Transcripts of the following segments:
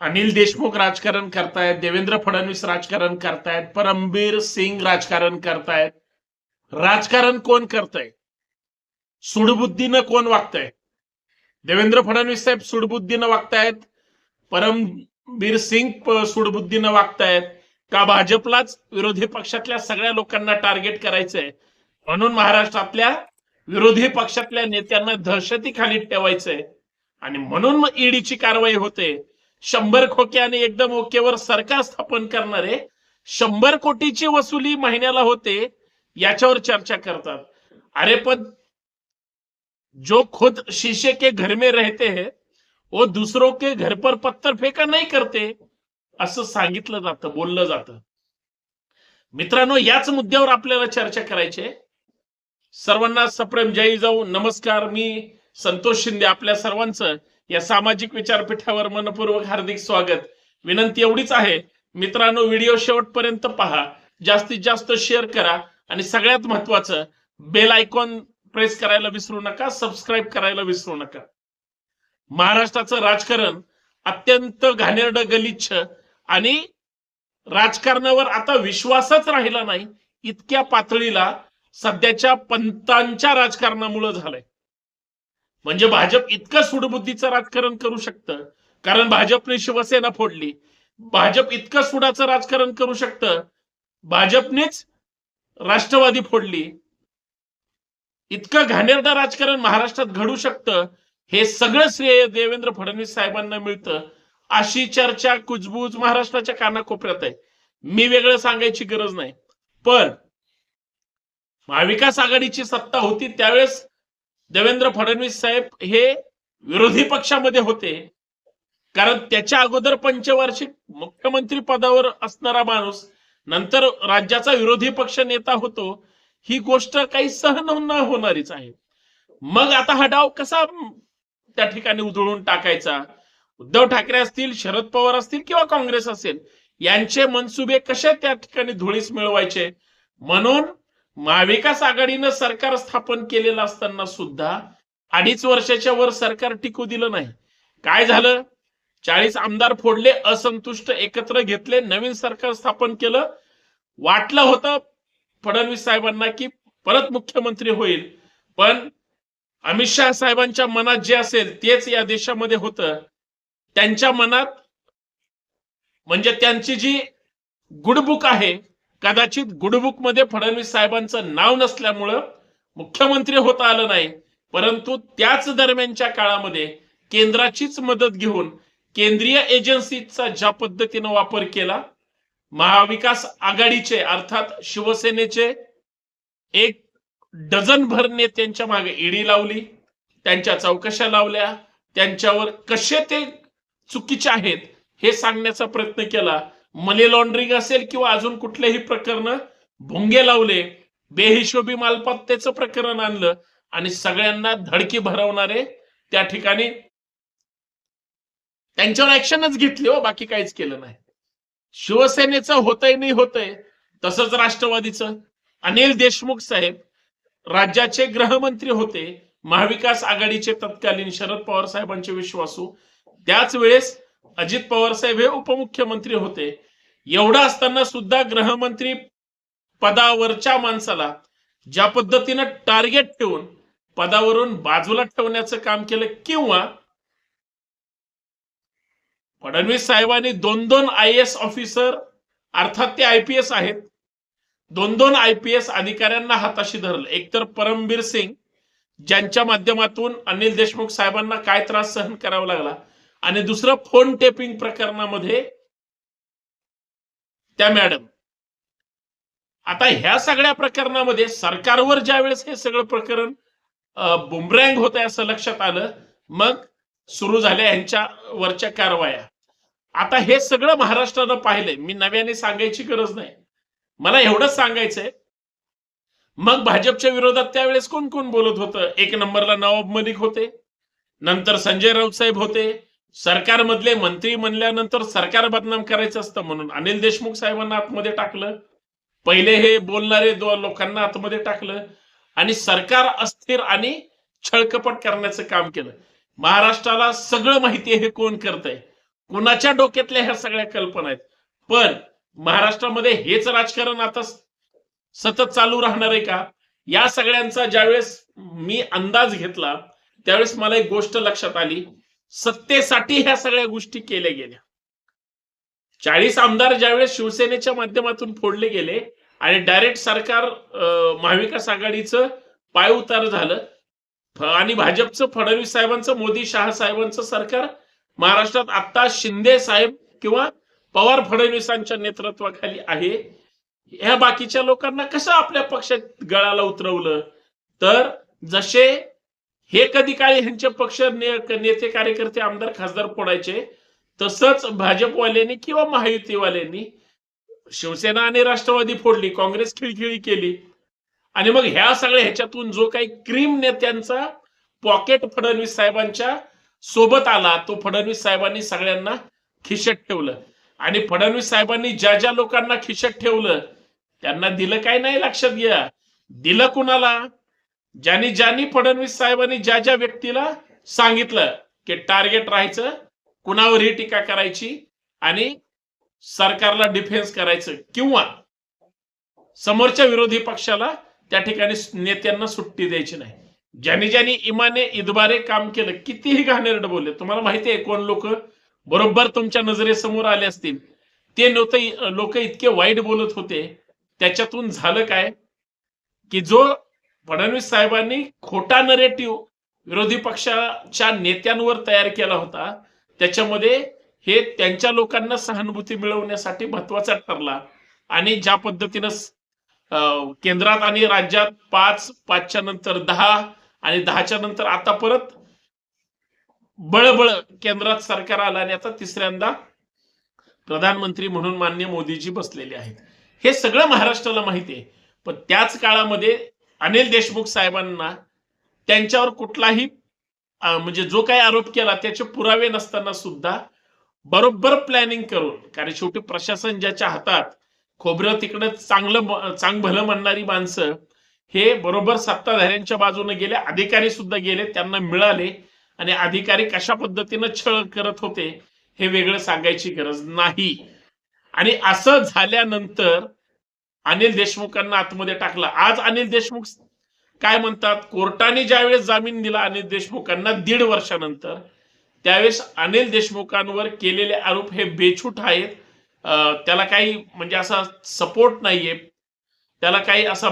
अनिल देशमुख राजकारण करतायत देवेंद्र फडणवीस राजकारण करतायत परमबीर सिंग राजकारण करतायत. राजकारण कोण करतंय? सुडबुद्धीनं कोण वागतंय? देवेंद्र फडणवीस साहेब सुडबुद्धीनं वागतायत परमबीर सिंग सुडबुद्धीनं वागतायत का भाजपलाच विरोधी पक्षातल्या सगळ्या लोकांना टार्गेट करायचंय? म्हणून महाराष्ट्रातल्या विरोधी पक्षातल्या नेत्यांना दहशतीखाली ठेवायचंय. आणि म्हणून मग ईडीची कारवाई होते. शंभर खोके आणि एकदम ओकेवर सरकार स्थापन करणारे शंभर कोटीची वसुली महिन्याला होते याच्यावर चर्चा करतात. अरे पण जो खुद शीशे के घर में रहते हैं वो दूसरों के घर पर पत्थर फेका नाही करते असं सांगितलं जातं बोललं जातं. मित्रांनो याच मुद्द्यावर आपल्याला चर्चा करायची सर्वांना सप्रेम जय जाऊ नमस्कार मी संतोष शिंदे आपल्या सर्वांचं. या सामाजिक विचारपीठावर मनपूर्वक हार्दिक स्वागत. विनंती एवढीच आहे मित्रांनो व्हिडिओ शेवटपर्यंत पहा. जास्तीत जास्त शेअर करा आणि सगळ्यात महत्वाचं बेल आयकॉन प्रेस करायला विसरू नका सबस्क्राईब करायला विसरू नका. महाराष्ट्राचं राजकारण अत्यंत घाणेरडं गलिच्छ आणि राजकारणावर आता विश्वासच राहिला नाही इतक्या पातळीला सध्याच्या पंतांच्या राजकारणामुळे झालंय. म्हणजे भाजप इतकं सुडबुद्धीचं राजकारण करू शकतं कारण भाजपने शिवसेना फोडली. भाजप इतकं सुडाचं राजकारण करू शकतं भाजपनेच राष्ट्रवादी फोडली. इतकं घाणेरडं राजकारण महाराष्ट्रात घडू शकतं हे सगळं श्रेय देवेंद्र फडणवीस साहेबांना मिळतं. अशी चर्चा कुजबूज महाराष्ट्राच्या कानाकोपऱ्यात आहे. मी वेगळं सांगायची गरज नाही. पण महाविकास आघाडीची सत्ता होती त्यावेळेस देवेंद्र फडणवीस साहेब हे विरोधी पक्षामध्ये होते. कारण त्याच्या अगोदर पंचवार्षिक मुख्यमंत्री पदावर असणारा माणूस नंतर राज्याचा विरोधी पक्ष नेता होतो ही गोष्ट काही सहन न होणारीच आहे. मग आता हा डाव कसा त्या ठिकाणी उधळून टाकायचा? उद्धव ठाकरे असतील शरद पवार असतील किंवा काँग्रेस असेल यांचे मनसुबे कसे त्या ठिकाणी धुळीस मिळवायचे? म्हणून महाविकास आघाडीनं सरकार स्थापन केलेलं असताना सुद्धा अडीच वर्षाच्या वर सरकार टिकू दिलं नाही. काय झालं? चाळीस आमदार फोडले असंतुष्ट एकत्र घेतले नवीन सरकार स्थापन केलं. वाटलं होतं फडणवीस साहेबांना की परत मुख्यमंत्री होईल पण अमित शहा साहेबांच्या मनात जे असेल तेच या देशामध्ये होतं. त्यांच्या मनात म्हणजे त्यांची जी गुडबुक आहे कदाचित गुडबुकमध्ये फडणवीस साहेबांचं नाव नसल्यामुळं मुख्यमंत्री होता आलं नाही. परंतु त्याच दरम्यानच्या काळामध्ये केंद्राचीच मदत घेऊन केंद्रीय एजन्सीचा ज्या पद्धतीनं वापर केला महाविकास आघाडीचे अर्थात शिवसेनेचे एक डझन भर नेत्यांच्या मागे ईडी लावली त्यांच्या चौकशा लावल्या त्यांच्यावर कसे ते चुकीचे आहेत हे सांगण्याचा प्रयत्न केला मनी लॉन्ड्रिंग असेल किंवा अजून कुठलेही प्रकरण भोंगे लावले बेहिशोबी मालमत्तेचं प्रकरण आणलं आणि सगळ्यांना धडकी भरवणारे त्या ठिकाणी त्यांच्यावर ऍक्शनच घेतली हो बाकी काहीच केलं नाही. शिवसेनेचं होतंय नाही होतंय तसंच राष्ट्रवादीचं. अनिल देशमुख साहेब राज्याचे गृहमंत्री होते महाविकास आघाडीचे तत्कालीन शरद पवार साहेबांचे विश्वासू. त्याच वेळेस अजित पवार साहेब हे उपमुख्यमंत्री होते. एवढं असताना सुद्धा गृहमंत्री पदावरच्या माणसाला ज्या पद्धतीनं टार्गेट ठेवून पदावरून बाजूला ठेवण्याचं काम केलं किंवा फडणवीस साहेबांनी दोन दोन आय एस ऑफिसर अर्थात ते आय पी एस आहेत दोन दोन आय पी एस अधिकाऱ्यांना हाताशी धरलं. एकतर परमबीर सिंग ज्यांच्या माध्यमातून अनिल देशमुख साहेबांना काय त्रास सहन करावा लागला आणि दुसरं फोन टेपिंग प्रकरणामध्ये त्या मॅडम आता ह्या सगळ्या प्रकरणामध्ये सरकारवर ज्यावेळेस हे सगळं प्रकरण बुमरँग होत आहे असं लक्षात आलं मग सुरू झाल्या यांच्या वरच्या कारवाया. आता हे सगळं महाराष्ट्रानं पाहिलंय. मी नव्याने सांगायची गरज नाही. मला एवढंच सांगायचंय. मग भाजपच्या विरोधात त्यावेळेस कोण कोण बोलत होतं? एक नंबरला नवाब मलिक होते. नंतर संजय राऊत साहेब होते. सरकारमधले मंत्री म्हणल्यानंतर सरकार बदनाम करायचं असतं म्हणून. अनिल देशमुख साहेबांना आतमध्ये टाकलं. पहिले हे बोलणारे दोन लोकांना आतमध्ये टाकलं. आणि सरकार अस्थिर आणि छळकपट करण्याचं काम केलं. महाराष्ट्राला सगळं माहिती आहे हे कोण करतंय. कुणाच्या डोक्यातल्या ह्या सगळ्या कल्पना आहेत? पण महाराष्ट्रामध्ये हेच राजकारण आता सतत चालू राहणार आहे का? या सगळ्यांचा ज्यावेळेस मी अंदाज घेतला त्यावेळेस मला एक गोष्ट लक्षात आली. सत्तेसाठी ह्या सगळ्या गोष्टी केल्या गेल्या. चाळीस आमदार ज्यावेळेस शिवसेनेच्या माध्यमातून फोडले गेले आणि डायरेक्ट सरकार महाविकास आघाडीचं पाय उतार झालं. आणि भाजपचं फडणवीस साहेबांचं मोदी शहा साहेबांचं सरकार महाराष्ट्रात आता शिंदे साहेब किंवा पवार फडणवीसांच्या नेतृत्वाखाली आहे. ह्या बाकीच्या लोकांना कसं आपल्या पक्षात गळाला उतरवलं? तर जसे हे कधी काळी ह्यांचे पक्ष ने- नेते कार्यकर्ते आमदार खासदार फोडायचे तसंच भाजपवाल्यांनी किंवा महायुतीवाल्यांनी शिवसेना आणि राष्ट्रवादी फोडली काँग्रेस खिळखिळी केली. आणि मग ह्या सगळ्या ह्याच्यातून जो काही क्रीम नेत्यांचा पॉकेट फडणवीस साहेबांच्या सोबत आला तो फडणवीस साहेबांनी सगळ्यांना खिशत ठेवलं. आणि फडणवीस साहेबांनी ज्या ज्या लोकांना खिशत ठेवलं त्यांना दिलं काय नाही लक्षात घ्या. दिलं कुणाला? ज्यांनी ज्यांनी फडणवीस साहेबांनी ज्या ज्या व्यक्तीला सांगितलं की टार्गेट राहायचं कुणावरही टीका करायची आणि सरकारला डिफेन्स करायचं किंवा समोरच्या विरोधी पक्षाला त्या ठिकाणी नेत्यांना सुट्टी द्यायची नाही. ज्यांनी ज्यांनी इमाने इदबारे काम केलं कितीही घाणेरड बोलले तुम्हाला माहिती आहे कोण लोक बरोबर तुमच्या नजरेसमोर आले असतील. ते लोक इतके वाईट बोलत होते. त्याच्यातून झालं काय? की जो फडणवीस साहेबांनी खोटा नरेटिव्ह विरोधी पक्षाच्या नेत्यांवर तयार केला होता. त्याच्यामध्ये हे त्यांच्या लोकांना सहानुभूती मिळवण्यासाठी महत्त्वाचा ठरला. आणि ज्या पद्धतीनं केंद्रात आणि राज्यात पाच पाचच्या नंतर दहा आणि दहाच्या नंतर आता परत बळबळ केंद्रात सरकार आलं आणि आता तिसऱ्यांदा प्रधानमंत्री म्हणून मान्य मोदीजी बसलेले आहेत. हे सगळं महाराष्ट्राला माहिती आहे. पण त्याच काळामध्ये अनिल देशमुख साहेबांना त्यांच्यावर कुठलाही म्हणजे जो काही आरोप केला त्याचे पुरावे नसताना सुद्धा बरोबर प्लॅनिंग करून कारण शेवटी प्रशासन ज्याच्या हातात खोबरं तिकडं चांगलं चांग भलं म्हणणारी माणसं हे बरोबर सत्ताधाऱ्यांच्या बाजूने गेले अधिकारी सुद्धा गेले त्यांना मिळाले आणि अधिकारी कशा पद्धतीनं छळ करत होते हे वेगळं सांगायची गरज नाही. आणि असं झाल्यानंतर अनिल देशमुखांना आतमध्ये टाकलं. आज अनिल देशमुख काय म्हणतात? कोर्टाने ज्यावेळेस जामीन दिला अनिल देशमुखांना दीड वर्षानंतर त्यावेळेस अनिल देशमुखांवर केलेले आरोप हे बेछूट आहेत. त्याला काही म्हणजे असा सपोर्ट नाहीये. त्याला काही असा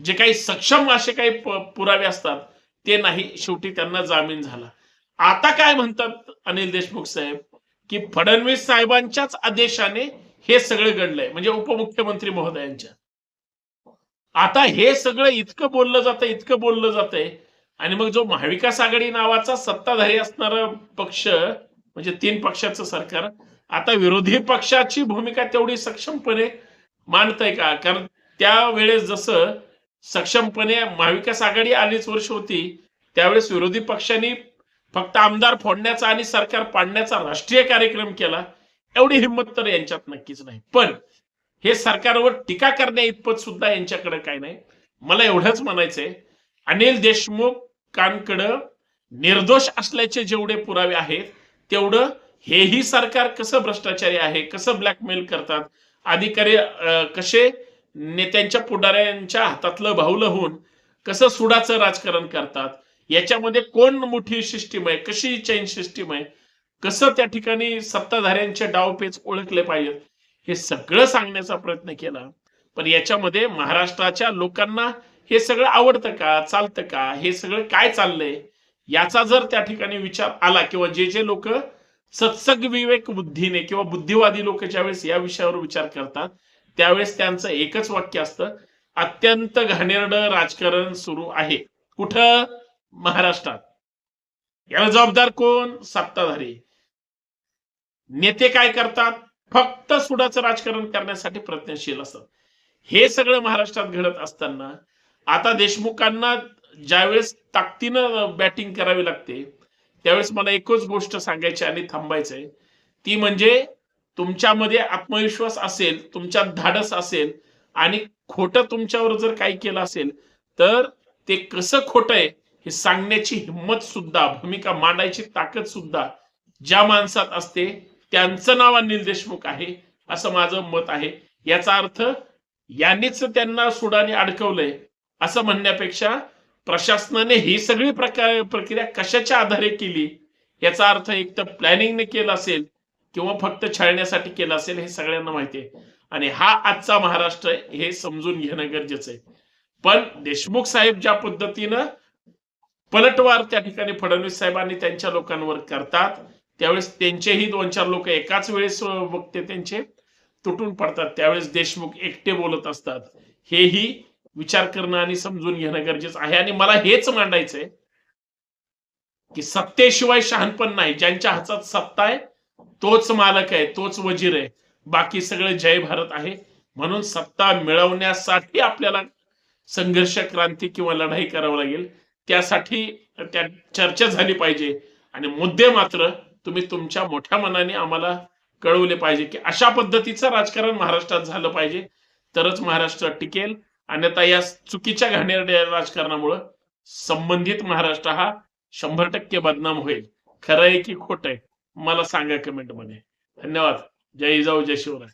जे काही सक्षम असे काही पुरावे असतात ते नाही. शेवटी त्यांना जामीन झाला. आता काय म्हणतात अनिल देशमुख साहेब? की फडणवीस साहेबांच्याच आदेशाने हे सगळं घडलंय. म्हणजे उपमुख्यमंत्री महोदयांच्या. आता हे सगळं इतकं बोललं जातं इतकं बोललं जातंय. आणि मग जो महाविकास आघाडी नावाचा सत्ताधारी असणारा पक्ष म्हणजे तीन पक्षाचं सरकार आता विरोधी पक्षाची भूमिका तेवढी सक्षमपणे मांडताय का? कारण त्यावेळेस जसं सक्षमपणे महाविकास आघाडी अडीच वर्ष होती त्यावेळेस विरोधी पक्षांनी फक्त आमदार फोडण्याचा आणि सरकार पाडण्याचा राष्ट्रीय कार्यक्रम केला. एवढी हिंमत तर यांच्यात नक्कीच नाही. पण हे सरकारवर टीका करण्या इतपत सुद्धा यांच्याकडे काय नाही. मला एवढंच म्हणायचंय अनिल देशमुखांकडं निर्दोष असल्याचे जेवढे पुरावे आहेत तेवढं हेही सरकार कसं भ्रष्टाचारी आहे कसं ब्लॅकमेल करतात अधिकारी कसे नेत्यांच्या पुढाऱ्यांच्या हातातलं भाऊलं होऊन कसं सुडाचं राजकारण करतात याच्यामध्ये कोण मोठी सिस्टीम आहे कशी चैन सिस्टीम आहे कसं त्या ठिकाणी सत्ताधाऱ्यांचे डावपेच ओळखले पाहिजेत हे सगळं सांगण्याचा प्रयत्न केला. पण याच्यामध्ये महाराष्ट्राच्या लोकांना हे सगळं आवडतं का चालतं का हे सगळं काय चाललंय याचा जर त्या ठिकाणी विचार आला किंवा जे जे लोक सत्सग विवेक बुद्धीने किंवा बुद्धिवादी लोक ज्यावेळेस या विषयावर विचार करतात त्यावेळेस त्यांचं एकच वाक्य असतं अत्यंत घाणेरड राजकारण सुरू आहे. कुठं? महाराष्ट्रात. याला जबाबदार कोण? सत्ताधारी. नेते काय करतात? फक्त सुडाचं राजकारण करण्यासाठी प्रयत्नशील असतात. हे सगळं महाराष्ट्रात घडत असताना आता देशमुखांना ज्यावेळेस ताकदीनं बॅटिंग करावी लागते त्यावेळेस मला एकच गोष्ट सांगायची आणि थांबायचंय. ती म्हणजे तुमच्यामध्ये आत्मविश्वास असेल तुमच्यात धाडस असेल आणि खोटं तुमच्यावर जर काही केलं असेल तर ते कसं खोटं आहे हे सांगण्याची हिंमत सुद्धा भूमिका मांडायची ताकद सुद्धा ज्या माणसात असते त्यांचं नाव अनिल देशमुख आहे असं माझं मत आहे. याचा अर्थ यांनीच त्यांना सुडाने अडकवलंय असं म्हणण्यापेक्षा प्रशासनाने ही सगळी प्रकार प्रक्रिया कशाच्या आधारे केली? याचा अर्थ एक तर प्लॅनिंगने केलं असेल किंवा फक्त छळण्यासाठी केलं असेल हे सगळ्यांना माहिती आहे. आणि हा आजचा महाराष्ट्र हे समजून घेणं गरजेचं आहे. पण देशमुख साहेब ज्या पद्धतीनं पलटवार त्या ठिकाणी फडणवीस साहेबांनी त्यांच्या लोकांवर करतात त्यावेळेस त्यांचेही दोन चार लोक एकाच वेळेस वक्ते त्यांचे तुटून पडतात. त्यावेळेस देशमुख एकटे बोलत असतात. हेही विचार करणं आणि समजून घेणं गरजेचं आहे. आणि मला हेच मांडायचंय की सत्तेशिवाय शहाणपण नाही. ज्यांच्या हातात सत्ता आहे तोच मालक आहे तोच वजीर आहे. बाकी सगळं जय भारत आहे. म्हणून सत्ता मिळवण्यासाठी आपल्याला संघर्ष क्रांती किंवा लढाई करावं लागेल. त्यासाठी त्या चर्चा झाली पाहिजे. आणि मुद्दे मात्र तुम्ही तुमच्या मोठ्या मनाने आम्हाला कळवले पाहिजे की अशा पद्धतीचं राजकारण महाराष्ट्रात झालं पाहिजे. तरच महाराष्ट्र टिकेल. अन्यथा या चुकीच्या घाणेरड्या राजकारणामुळं संबंधित महाराष्ट्र हा शंभर टक्के बदनाम होईल. खरं आहे की खोट आहे? मला सांगा कमेंटमध्ये धन्यवाद. जय जाऊ जय शिवराय.